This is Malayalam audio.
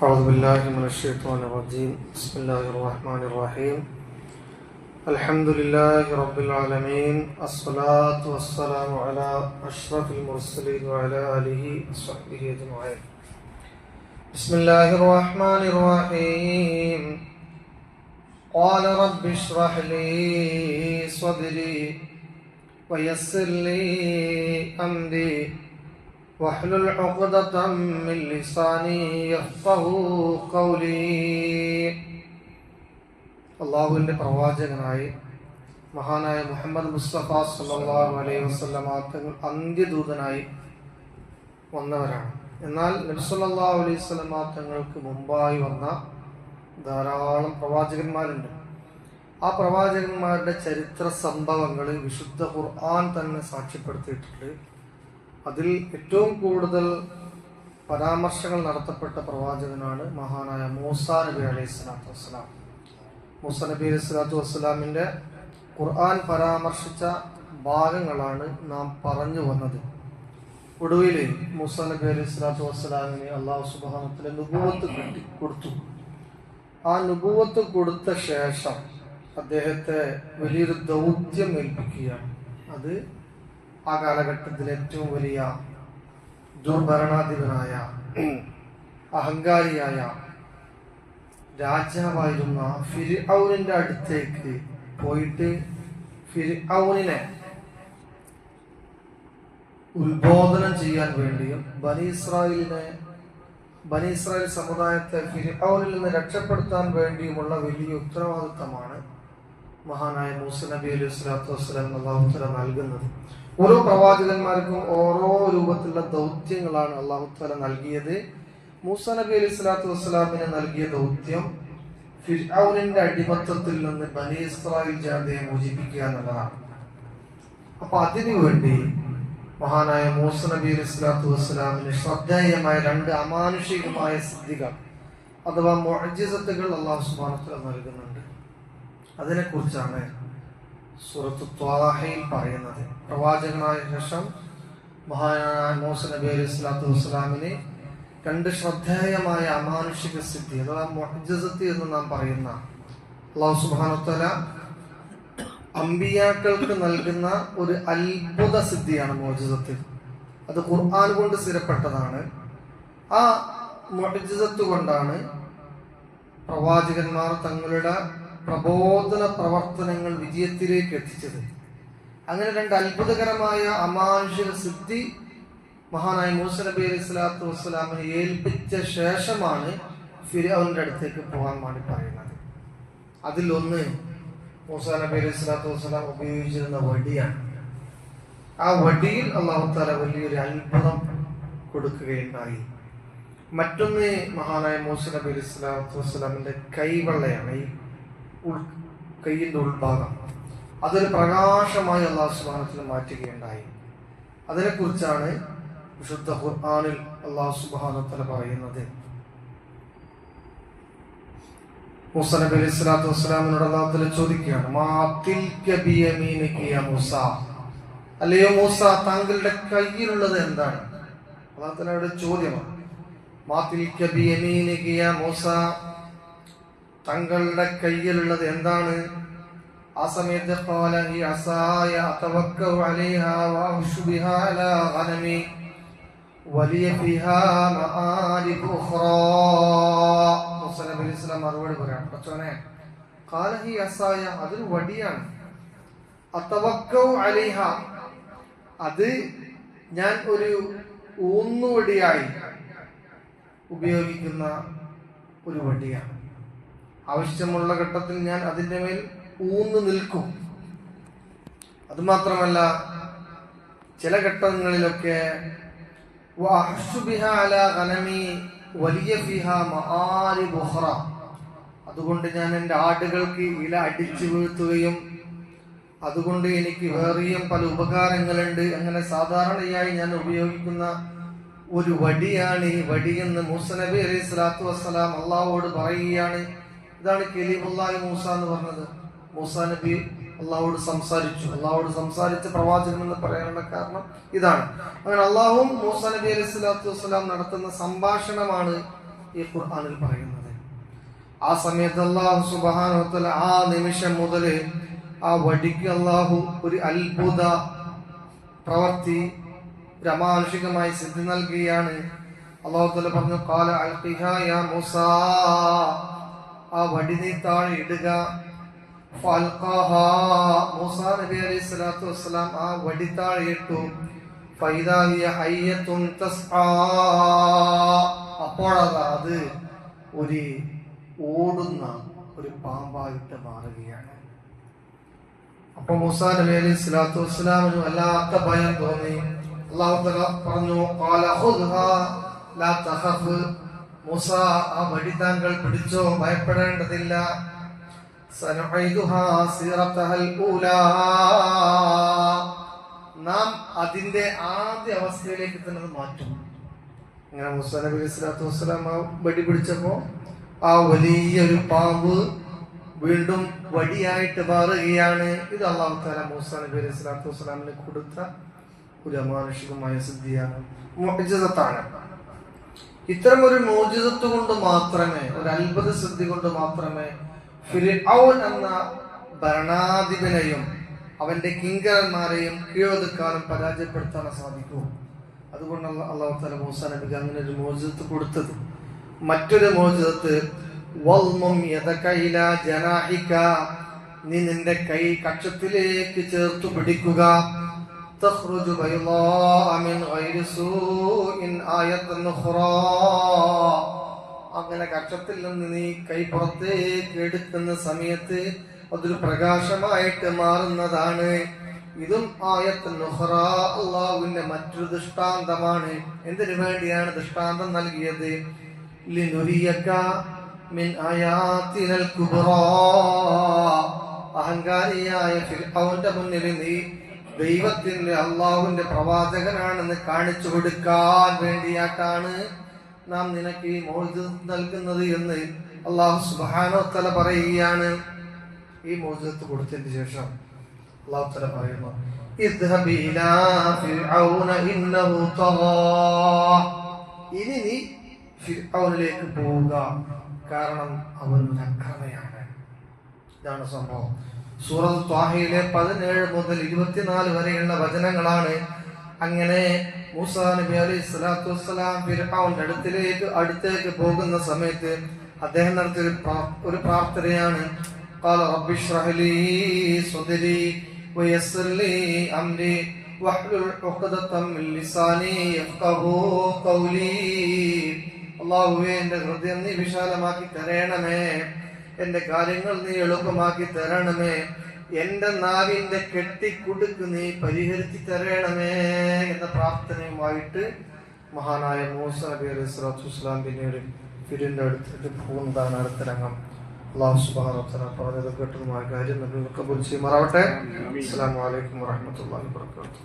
أعوذ بالله من الشيطان الرجيم. بسم الله الرحمن الرحيم. الحمد لله رب العالمين الصلاة والسلام على أشرف المرسلين وعلى آله وصحبه أجمعين. بسم الله الرحمن الرحيم. قال رب اشرح لي صدري ويسر لي أمري. واحلل عقدة من لساني يفقه قولي അള്ളാഹുവിൻ്റെ പ്രവാചകനായി മഹാനായ മുഹമ്മദ് മുസ്തഫ സല്ലല്ലാഹു അലൈഹി വസല്ലമ തങ്ങൾ അന്ത്യദൂതനായി വന്നവരാണ് എന്നാൽ നബിസല്ലാഹു അലൈഹി വസല്ലമ തങ്ങൾക്ക് മുമ്പായി വന്ന ധാരാളം പ്രവാചകന്മാരുണ്ട് ആ പ്രവാചകന്മാരുടെ ചരിത്ര സംഭവങ്ങൾ വിശുദ്ധ ഖുർആൻ തന്നെ സാക്ഷ്യപ്പെടുത്തിയിട്ടുണ്ട് അതിൽ ഏറ്റവും കൂടുതൽ പരാമർശങ്ങൾ നടത്തപ്പെട്ട പ്രവാചകനാണ് മഹാനായ മൂസ നബി അലൈഹി സ്വലാത്തു വസ്സലാം. മൂസ നബി അലൈഹി സ്വലാത്തു വസ്സലാമിന്റെ ഖുർആൻ പരാമർശിച്ച ഭാഗങ്ങളാണ് നാം പറഞ്ഞു വന്നത്. ഒടുവിൽ മൂസ നബി അലൈഹി സ്വലാത്തു വസ്സലാമിന് അള്ളാഹു സുബാനത്തിലെ നുപൂവത്ത് കിട്ടി കൊടുത്തു. ആ നുപൂവത്ത് കൊടുത്ത ശേഷം അദ്ദേഹത്തെ വലിയൊരു ദൗത്യം ഏൽപ്പിക്കുകയാണ്. അത് ആ കാലഘട്ടത്തിൽ ഏറ്റവും വലിയ ദുർഭരണാധിപനായ അഹങ്കാരിയായ രാജാവായിരുന്ന ഫിർഔനിന്റെ അടുത്തേക്ക് പോയിട്ട് ഫിർഔനിനെ ഉത്ബോധനം ചെയ്യാൻ വേണ്ടിയും ബനി ഇസ്രായേലിനെ ബനി ഇസ്രായേൽ സമുദായത്തെ ഫിർഔനിൽ നിന്ന് രക്ഷപ്പെടുത്താൻ വേണ്ടിയുമുള്ള വലിയ ഉത്തരവാദിത്തമാണ് മഹാനായ മൂസ നബി അലൈഹി സ്വലാത്തു വസ്സലാം അള്ളാഹുത്തല നൽകുന്നത്. ഓരോ പ്രവാചകന്മാർക്കും ഓരോ രൂപത്തിലുള്ള ദൗത്യങ്ങളാണ് അള്ളാഹുത്തല നൽകിയത്. മൂസ നബി അലൈഹി സ്വലാത്തു വസ്സലാമിന് നൽകിയ ദൗത്യം ഫിർഔനിന്റെ അടിമത്തത്തിൽ നിന്ന് ബനി ഇസ്രായേൽ ജാതിയെ മോചിപ്പിക്കുക എന്നുള്ളതാണ്. അപ്പൊ അതിനു വേണ്ടി മഹാനായ മൂസ നബി അലൈഹി സ്വലാത്തു വസ്സലാമിന് ശ്രദ്ധേയമായ രണ്ട് അമാനുഷികമായ സിദ്ധികൾ അഥവാ മൊഴജിസത്തുകൾ അള്ളാഹു സുബാനത്തിൽ നൽകുന്നുണ്ട്. അതിനെക്കുറിച്ചാണ് സുഹൃത്ത് ത്വാഹയിൽ പറയുന്നത്. പ്രവാചകനായ ശേഷം മഹാനായ മോസ നബി അലൈഹി സ്വലാത്തു വസ്സലാമിനെ രണ്ട് ശ്രദ്ധേയമായ അമാനുഷിക സിദ്ധി അഥവാ മൊഹജസത്തി എന്ന് നാം പറയുന്ന അള്ളാഹു സുബാനുത്തല അമ്പിയാക്കൾക്ക് നൽകുന്ന ഒരു അത്ഭുത സിദ്ധിയാണ് മോജസത്തിൽ അത് ഖുർആൻ കൊണ്ട് സ്ഥിരപ്പെട്ടതാണ്. ആ മൊഹജസത്ത് കൊണ്ടാണ് പ്രവാചകന്മാർ തങ്ങളുടെ പ്രബോധന പ്രവർത്തനങ്ങൾ വിജയത്തിലേക്ക് എത്തിച്ചത്. അങ്ങനെ രണ്ട് അത്ഭുതകരമായ അമാനുഷിക സിദ്ധി മഹാനായ മൂസ നബി അലൈഹി സ്വലാത്തു വസ്സലാമിനെ ഏൽപ്പിച്ച ശേഷമാണ് ഫിരൗന്റെ അടുത്തേക്ക് പോകാൻ വേണ്ടി പറയുന്നത്. അതിലൊന്ന് മൂസ നബി അലൈഹി സ്വലാത്തു വസ്സലാം ഉപയോഗിച്ചിരുന്ന വടിയാണ്. ആ വടിയിൽ അള്ളാഹു താല വലിയൊരു അത്ഭുതം കൊടുക്കുകയുണ്ടായി. മറ്റൊന്ന് മഹാനായ മൂസ നബി അലൈഹി സ്വലാത്തു വസ്സലാമിന്റെ കൈവെള്ളയാണ്. ഈ കൈയിന്റെ ഉൾഭാഗം. അതൊരു പ്രകാശമായി അള്ളാഹു സുബാനത്തിൽ മാറ്റുകയുണ്ടായി. അതിനെക്കുറിച്ചാണ് വിശുദ്ധ ഖുർആാനിൽ അള്ളാഹു സുബാനത്തല പറയുന്നത്. മൂസ നബി അലൈഹി സ്വലാത്തു വസ്സലാമിനോട് അള്ളാഹുത്തല ചോദിക്കുകയാണ് മൂസ? അല്ലയോ മൂസ താങ്കളുടെ കയ്യിലുള്ളത് എന്താണ്? അള്ളാഹുത്തലയുടെ ചോദ്യമാണ് മാത്തിൽ മൂസ? തങ്ങളുടെ കയ്യിലുള്ളത് എന്താണ്? ആ സമയത്ത് മറുപടി പറയാം കൊച്ചോനെ കാലഹി അസായ അതൊരു വടിയാണ്. അത് ഞാൻ ഒരു ഊന്നുവടിയായി ഉപയോഗിക്കുന്ന ഒരു വടിയാണ്. ആവശ്യമുള്ള ഘട്ടത്തിൽ ഞാൻ അതിന്റെ മേൽ ഊന്നു നിൽക്കും. അതുമാത്രമല്ല ചില ഘട്ടങ്ങളിലൊക്കെ അതുകൊണ്ട് ഞാൻ എന്റെ ആടുകൾക്ക് ഇല അടിച്ചു വീഴ്ത്തുകയും അതുകൊണ്ട് എനിക്ക് വേറെയും പല ഉപകാരങ്ങളുണ്ട്. അങ്ങനെ സാധാരണയായി ഞാൻ ഉപയോഗിക്കുന്ന ഒരു വടിയാണ് ഈ വടി എന്ന് മൂസ നബി അലൈഹി സ്വലാത്തു വസ്സലാം അള്ളാഹോട് പറയുകയാണ്. ഇതാണ് കലീമുല്ലാഹി മൂസ എന്ന് പറഞ്ഞത്. മൂസ നബി അള്ളാഹോട് സംസാരിച്ചു. അള്ളാഹോട് സംസാരിച്ച പ്രവാചകൻ എന്ന് പറയാനുള്ള കാരണം ഇതാണ്. അങ്ങനെ അള്ളാഹും മൂസ നബി അലൈഹി സ്വലാത്തു വസ്സലാം നടത്തുന്ന സംഭാഷണമാണ് ഈ ഖുർആാനിൽ പറയുന്നത്. ആ സമയത്ത് അള്ളാഹു സുബാന ആ നിമിഷം മുതൽ ആ വടിക്ക് അള്ളാഹു ഒരു അത്ഭുത പ്രവർത്തി രമാനുഷികമായി സിദ്ധി നൽകുകയാണ്. അള്ളാഹു തല പറഞ്ഞു കാല അൽഖിഹ യാ മൂസ. ആ വടി നീ താഴെ ഇടുക. അപ്പോഴതാ ഒരു ഓടുന്ന ഒരു പാമ്പായിട്ട് മാറുകയാണ്. അപ്പൊ മൂസാ നബി അലൈഹി സ്വലാത്തു വസ്സലാമിന് വല്ലാത്ത ഭയം തോന്നി. അള്ളാഹു പറഞ്ഞു മൂസ ആ വഴി താങ്കൾ പിടിച്ചോ ഭയപ്പെടേണ്ടതില്ല. നാം അതിന്റെ ആദ്യ അവസ്ഥയിലേക്ക് തന്നെ മാറ്റും. ഇങ്ങനെ മൂസ നബി സ്വലാത്തു വസ്സലാം ആ വടി പിടിച്ചപ്പോ ആ വലിയൊരു പാമ്പ് വീണ്ടും വടിയായിട്ട് മാറുകയാണ്. ഇത് അള്ളാഹു താല മൂസ നബി അലൈഹി സ്വലാത്തു വസ്സലാമിന് കൊടുത്ത ഒരു അമാനുഷികമായ സിദ്ധിയാണ്. മോചിതത്താണ് ഇത്തരം ഒരു മോചിതത്വ കൊണ്ട് മാത്രമേ ഒരു അത്ഭുത സിദ്ധി കൊണ്ട് മാത്രമേ ഫിർഔൻ എന്ന ഭരണാധിപനെയും അവന്റെ കിങ്കരന്മാരെയും കീഴൊതുക്കാനും പരാജയപ്പെടുത്താൻ സാധിക്കൂ. അതുകൊണ്ട് അള്ളാഹു തല മൂസ നബിക്ക് അങ്ങനെ ഒരു മോചിതത്ത് കൊടുത്തത്. മറ്റൊരു മോചിതത്ത് നീ നിന്റെ കൈ കക്ഷത്തിലേക്ക് ചേർത്തു പിടിക്കുക തഖ്റുജു بيضاء മിൻ ഗൈരി സൂഇൻ آية أخرى. അങ്ങനെ കക്ഷത്തിൽ നിന്ന് നീ കൈ പുറത്തേക്ക് എടുക്കുന്ന സമയത്ത് അതൊരു പ്രകാശമായിട്ട് മാറുന്നതാണ്. ഇതും ആയത്ത് ഉഖ്റ അള്ളാഹുവിന്റെ മറ്റൊരു ദൃഷ്ടാന്തമാണ്. എന്തിനു വേണ്ടിയാണ് ദൃഷ്ടാന്തം നൽകിയത്? മിൻ അഹങ്കാരിയായ അവന്റെ മുന്നിൽ നീ ദൈവത്തിന്റെ അള്ളാഹുവിന്റെ പ്രവാചകനാണെന്ന് കാണിച്ചു കൊടുക്കാൻ വേണ്ടിയാട്ടാണ് നാം നിനക്ക് ഈ മോചനം നൽകുന്നത് എന്ന് അള്ളാഹു സുബാനോ തല പറയുകയാണ്. ഈ മോചനത്ത് കൊടുത്തതിന് ശേഷം അള്ളാഹു തല പറയുന്നു. ഇനി നീ പോവുക. കാരണം അവൻ അക്രമയാണ് ഇതാണ് സംഭവം. സൂറത്ത് ത്വാഹയിലെ പതിനേഴ് മുതൽ ഇരുപത്തിനാല് വരെയുള്ള വചനങ്ങളാണ് അങ്ങനെ മൂസ നബി അലൈഹി സ്വലാത്തു വസ്സലാം ഫിർഔന്റെ അടുത്തിലേക്ക് അടുത്തേക്ക് പോകുന്ന സമയത്ത് അദ്ദേഹം നടത്തിയ ഒരു പ്രാ- ഒരു പ്രാർത്ഥനയാണ് قال رب اشرح لي صدري ويسر لي امري واحلل عقدة من لساني يفقهوا قولي അള്ളാഹുവേ എന്റെ ഹൃദയം നീ വിശാലമാക്കി തരണമേ എന്റെ കാര്യങ്ങൾ നീ എളുപ്പമാക്കി തരണമേ. എന്റെ നാവിന്റെ കെട്ടിക്കുടുക്ക് നീ പരിഹരിച്ചു തരണമേ എന്ന പ്രാർത്ഥനയുമായിട്ട് മഹാനായ മൂസ നബി അലൈഹി സ്വലാത്തു വസ്സലാം പിന്നീട് ഫിരിന്റെ അടുത്തേക്ക് പോകുന്നതാണ് അടുത്ത രംഗം അള്ളാഹു സുബാന പറഞ്ഞത് കേട്ടതുമായ കാര്യം നമ്മൾ കബുൽ ചെയ്യുമാറാവട്ടെ. അസ്സാം വലൈക്കും വാഹമത്തല്ലാ വാത്തു